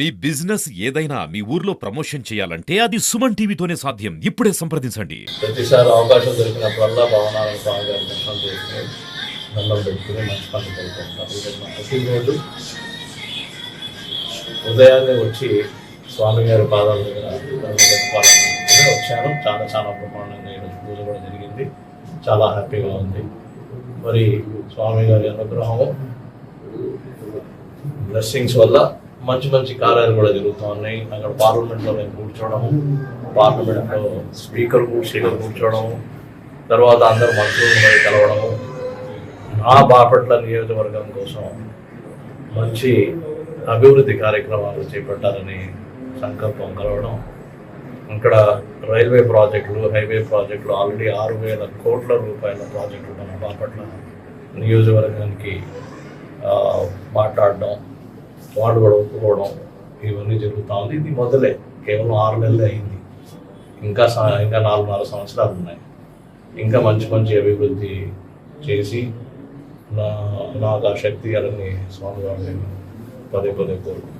మీ business ఏదైనా మీ ఊర్లో promotion చేయాలంటే అది సుమన్ టీవీతోనే సాధ్యం. ఇప్పుడే సంప్రదించండి. ప్రతిసారి అవకాశం దొరికినప్పుడల్లా భవనాలను స్వామి గారి దర్శనం చేసుకుని దండం పెట్టుకుని మంచి పని కోరుకుంటాం ఈరోజు ప్రతిరోజు ఉదయాన్నే వచ్చి స్వామి గారి పాదాల దగ్గర వచ్చాను. చాలా చాలా బ్రహ్మాండంగా ఈరోజు పూజ కూడా జరిగింది. చాలా హ్యాపీగా ఉంది. మరి స్వామి గారి అనుగ్రహము బ్లెస్సింగ్స్ వల్ల మంచి మంచి కార్యాలు కూడా జరుగుతూ ఉన్నాయి. అక్కడ పార్లమెంట్లో మేము కూర్చోవడము పార్లమెంట్లో స్పీకర్ స్పీకర్ కూర్చోవడము తర్వాత అందరు మంత్రులు కలవడము. ఆ బాపట్ల నియోజకవర్గం కోసం మంచి అభివృద్ధి కార్యక్రమాలు చేపట్టాలని సంకల్పం కలవడం. ఇక్కడ రైల్వే ప్రాజెక్టులు హైవే ప్రాజెక్టులు ఆల్రెడీ ఆరు వేల కోట్ల రూపాయల ప్రాజెక్టులు మన బాపట్ల నియోజకవర్గానికి మాట్లాడడం. వాళ్ళు కూడా ఒప్పుకోవడం ఇవన్నీ జరుగుతూ ఉంది. ఇది మొదలే. కేవలం ఆరు నెలలే అయింది. ఇంకా ఇంకా నాలుగున్నర సంవత్సరాలు ఉన్నాయి. ఇంకా మంచి మంచి అభివృద్ధి చేసి నా నాకు ఆ శక్తి గారిని స్వామి వారిని పదే పదే కోరుకుంటున్నాను.